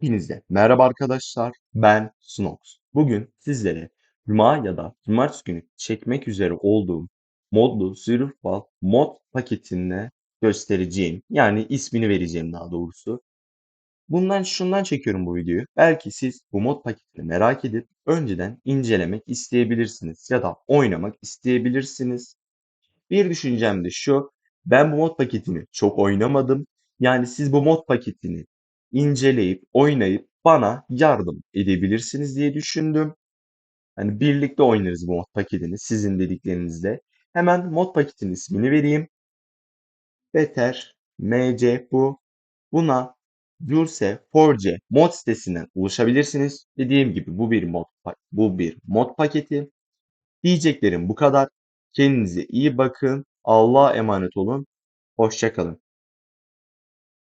Hepinize merhaba arkadaşlar. Ben Snox. Bugün sizlere Cuma ya da Cumartesi günü çekmek üzere olduğum modlu Zülfbal mod paketini göstereceğim. Yani ismini vereceğim daha doğrusu. Bundan şundan çekiyorum bu videoyu. Belki siz bu mod paketini merak edip önceden incelemek isteyebilirsiniz ya da oynamak isteyebilirsiniz. Bir düşüncem de şu. Ben bu mod paketini çok oynamadım. Yani siz bu mod paketini inceleyip, oynayıp bana yardım edebilirsiniz diye düşündüm. Hani birlikte oynarız bu mod paketini sizin dediklerinizle. Hemen mod paketin ismini vereyim. Beter MC bu. Buna Jurse Forge mod sitesinden ulaşabilirsiniz. Dediğim gibi bu bir mod bu bir mod paketi. Diyeceklerim bu kadar. Kendinize iyi bakın. Allah'a emanet olun. Hoşça kalın.